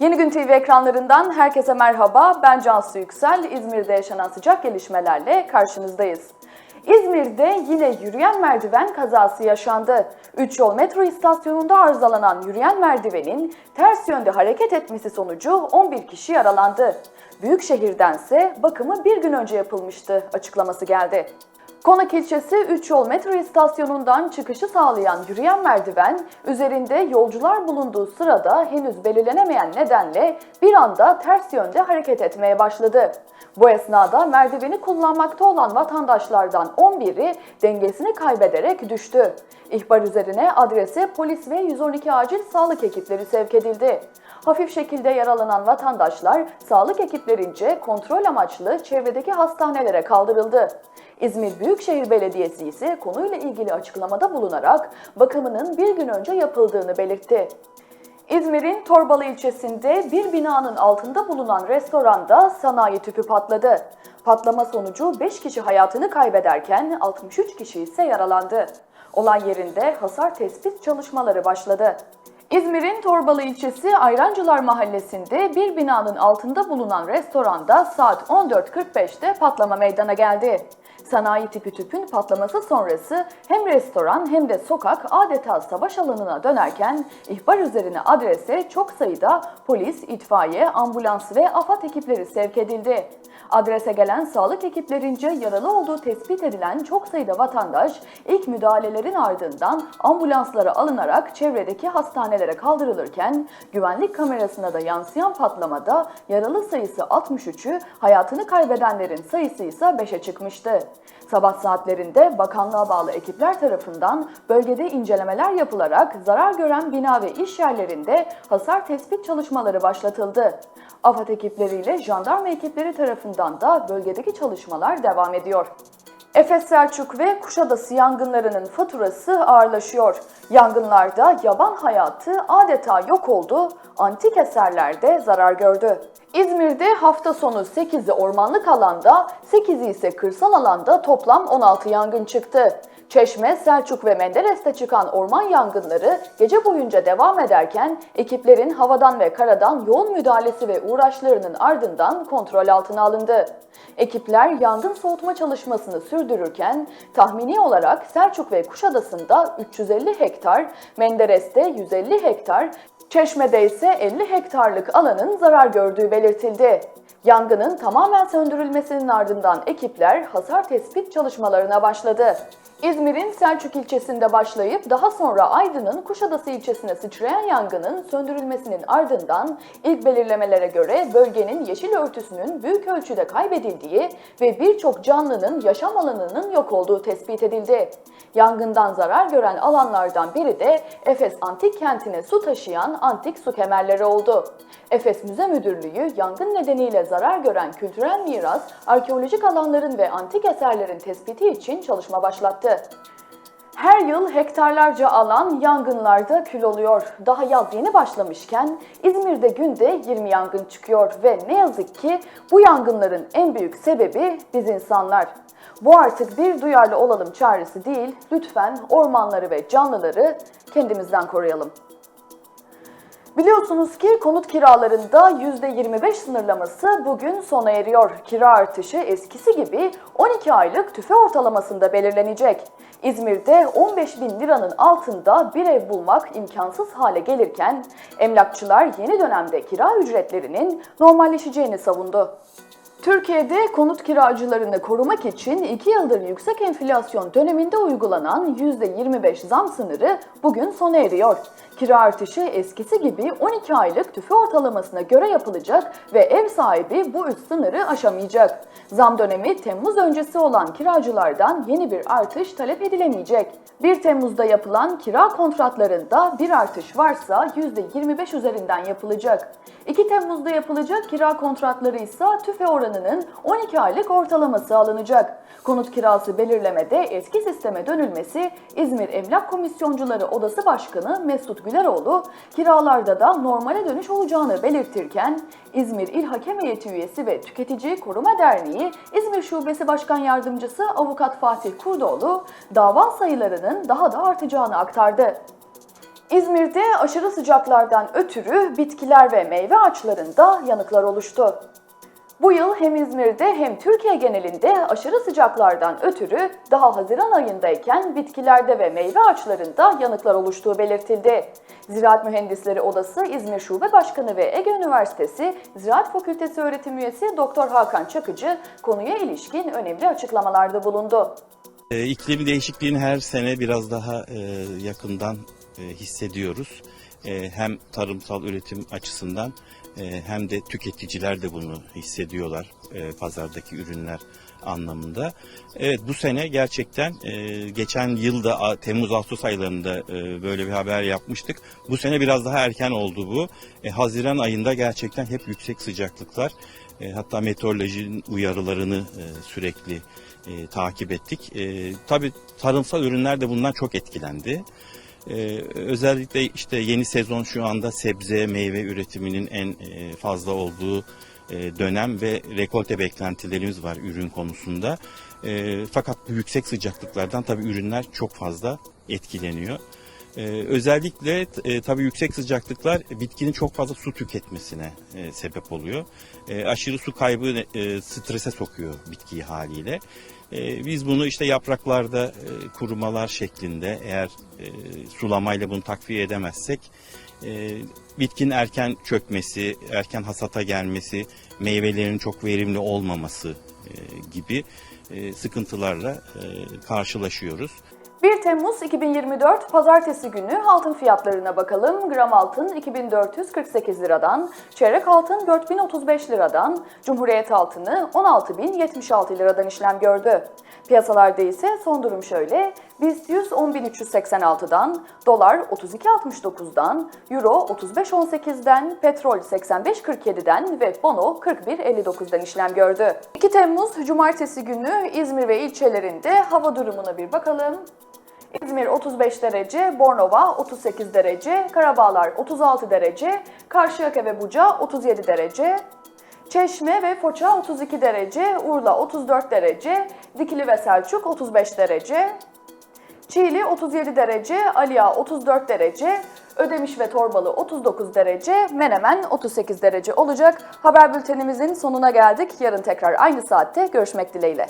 Yeni Gün TV ekranlarından herkese merhaba. Ben Cansu Yüksel. İzmir'de yaşanan sıcak gelişmelerle karşınızdayız. İzmir'de yine yürüyen merdiven kazası yaşandı. 3 yol metro istasyonunda arızalanan yürüyen merdivenin ters yönde hareket etmesi sonucu 11 kişi yaralandı. Büyükşehir'dense bakımı bir gün önce yapılmıştı açıklaması geldi. Konak ilçesi 3 yol metro istasyonundan çıkışı sağlayan yürüyen merdiven üzerinde yolcular bulunduğu sırada henüz belirlenemeyen nedenle bir anda ters yönde hareket etmeye başladı. Bu esnada merdiveni kullanmakta olan vatandaşlardan 11'i dengesini kaybederek düştü. İhbar üzerine adrese polis ve 112 acil sağlık ekipleri sevk edildi. Hafif şekilde yaralanan vatandaşlar sağlık ekiplerince kontrol amaçlı çevredeki hastanelere kaldırıldı. İzmir Büyükşehir Belediyesi ise konuyla ilgili açıklamada bulunarak bakımının bir gün önce yapıldığını belirtti. İzmir'in Torbalı ilçesinde bir binanın altında bulunan restoranda sanayi tüpü patladı. Patlama sonucu 5 kişi hayatını kaybederken 63 kişi ise yaralandı. Olay yerinde hasar tespit çalışmaları başladı. İzmir'in Torbalı ilçesi Ayrancılar Mahallesi'nde bir binanın altında bulunan restoranda saat 14.45'te patlama meydana geldi. Sanayi tipi tüpün patlaması sonrası hem restoran hem de sokak adeta savaş alanına dönerken ihbar üzerine adrese çok sayıda polis, itfaiye, ambulans ve AFAD ekipleri sevk edildi. Adrese gelen sağlık ekiplerince yaralı olduğu tespit edilen çok sayıda vatandaş ilk müdahalelerin ardından ambulanslara alınarak çevredeki hastanelere kaldırılırken güvenlik kamerasına da yansıyan patlamada yaralı sayısı 63'ü, hayatını kaybedenlerin sayısı ise 5'e çıkmıştı. Sabah saatlerinde bakanlığa bağlı ekipler tarafından bölgede incelemeler yapılarak zarar gören bina ve iş yerlerinde hasar tespit çalışmaları başlatıldı. AFAD ekipleriyle jandarma ekipleri tarafından da bölgedeki çalışmalar devam ediyor. Efes Selçuk ve Kuşadası yangınlarının faturası ağırlaşıyor. Yangınlarda yaban hayatı adeta yok oldu, antik eserler de zarar gördü. İzmir'de hafta sonu 8'i ormanlık alanda, 8'i ise kırsal alanda toplam 16 yangın çıktı. Çeşme, Selçuk ve Menderes'te çıkan orman yangınları gece boyunca devam ederken ekiplerin havadan ve karadan yoğun müdahalesi ve uğraşlarının ardından kontrol altına alındı. Ekipler yangın soğutma çalışmasını sürdürürken tahmini olarak Selçuk ve Kuşadası'nda 350 hektar, Menderes'te 150 hektar, Çeşme'de ise 50 hektarlık alanın zarar gördüğü belirtildi. Yangının tamamen söndürülmesinin ardından ekipler hasar tespit çalışmalarına başladı. İzmir'in Selçuk ilçesinde başlayıp daha sonra Aydın'ın Kuşadası ilçesine sıçrayan yangının söndürülmesinin ardından ilk belirlemelere göre bölgenin yeşil örtüsünün büyük ölçüde kaybedildiği ve birçok canlının yaşam alanının yok olduğu tespit edildi. Yangından zarar gören alanlardan biri de Efes Antik Kenti'ne su taşıyan antik su kemerleri oldu. Efes Müze Müdürlüğü yangın nedeniyle zarar gören kültürel miras, arkeolojik alanların ve antik eserlerin tespiti için çalışma başlattı. Her yıl hektarlarca alan yangınlarda kül oluyor. Daha yaz yeni başlamışken İzmir'de günde 20 yangın çıkıyor ve ne yazık ki bu yangınların en büyük sebebi biz insanlar. Bu artık bir duyarlı olalım çağrısı değil, lütfen ormanları ve canlıları kendimizden koruyalım. Biliyorsunuz ki konut kiralarında %25 sınırlaması bugün sona eriyor. Kira artışı eskisi gibi 12 aylık tüfe ortalamasında belirlenecek. İzmir'de 15 bin liranın altında bir ev bulmak imkansız hale gelirken emlakçılar yeni dönemde kira ücretlerinin normalleşeceğini savundu. Türkiye'de konut kiracılarını korumak için 2 yıldır yüksek enflasyon döneminde uygulanan %25 zam sınırı bugün sona eriyor. Kira artışı eskisi gibi 12 aylık tüfe ortalamasına göre yapılacak ve ev sahibi bu üst sınırı aşamayacak. Zam dönemi Temmuz öncesi olan kiracılardan yeni bir artış talep edilemeyecek. 1 Temmuz'da yapılan kira kontratlarında bir artış varsa %25 üzerinden yapılacak. 2 Temmuz'da yapılacak kira kontratları ise tüfe oranının 12 aylık ortalaması alınacak. Konut kirası belirlemede eski sisteme dönülmesi İzmir Emlak Komisyoncuları Odası Başkanı Mesut Güleroğlu kiralarda da normale dönüş olacağını belirtirken İzmir İl Hakem Heyeti üyesi ve Tüketici Koruma Derneği İzmir Şubesi Başkan Yardımcısı Avukat Fatih Kurdoğlu dava sayılarının daha da artacağını aktardı. İzmir'de aşırı sıcaklardan ötürü bitkiler ve meyve ağaçlarında yanıklar oluştu. Bu yıl hem İzmir'de hem Türkiye genelinde aşırı sıcaklardan ötürü daha Haziran ayındayken bitkilerde ve meyve ağaçlarında yanıklar oluştuğu belirtildi. Ziraat Mühendisleri Odası İzmir Şube Başkanı ve Ege Üniversitesi Ziraat Fakültesi öğretim üyesi Doktor Hakan Çakıcı konuya ilişkin önemli açıklamalarda bulundu. E, İklim değişikliğini her sene biraz daha e, yakından e, hissediyoruz. E, hem tarımsal üretim açısından e, hem de tüketiciler de bunu hissediyorlar e, pazardaki ürünler anlamında. Evet bu sene gerçekten e, geçen yılda Temmuz-Ağustos aylarında böyle bir haber yapmıştık. Bu sene biraz daha erken oldu bu. Haziran ayında gerçekten hep yüksek sıcaklıklar hatta meteorolojinin uyarılarını sürekli takip ettik. E, tabii tarımsal ürünler de bundan çok etkilendi. Ee, özellikle işte yeni sezon şu anda sebze, meyve üretiminin en e, fazla olduğu e, dönem ve rekolte beklentilerimiz var ürün konusunda. E, fakat bu yüksek sıcaklıklardan tabii ürünler çok fazla etkileniyor. E, özellikle e, tabii yüksek sıcaklıklar bitkinin çok fazla su tüketmesine e, sebep oluyor. E, aşırı su kaybı e, strese sokuyor bitkiyi haliyle. Biz bunu işte yapraklarda kurumalar şeklinde eğer sulamayla bunu takviye edemezsek e, bitkinin erken çökmesi, erken hasata gelmesi, meyvelerin çok verimli olmaması gibi sıkıntılarla karşılaşıyoruz. 1 Temmuz 2024 Pazartesi günü altın fiyatlarına bakalım. Gram altın 2448 liradan, çeyrek altın 4035 liradan, Cumhuriyet altını 16076 liradan işlem gördü. Piyasalarda ise son durum şöyle. BIST 100 10386'dan, dolar 32.69'dan, euro 35.18'den, petrol 85.47'den ve bono 41.59'dan işlem gördü. 2 Temmuz Cumartesi günü İzmir ve ilçelerinde hava durumuna bir bakalım. İzmir 35 derece, Bornova 38 derece, Karabağlar 36 derece, Karşıyaka ve Buca 37 derece, Çeşme ve Foça 32 derece, Urla 34 derece, Dikili ve Selçuk 35 derece, Çiğli 37 derece, Aliya 34 derece, Ödemiş ve Torbalı 39 derece, Menemen 38 derece olacak. Haber bültenimizin sonuna geldik. Yarın tekrar aynı saatte görüşmek dileğiyle.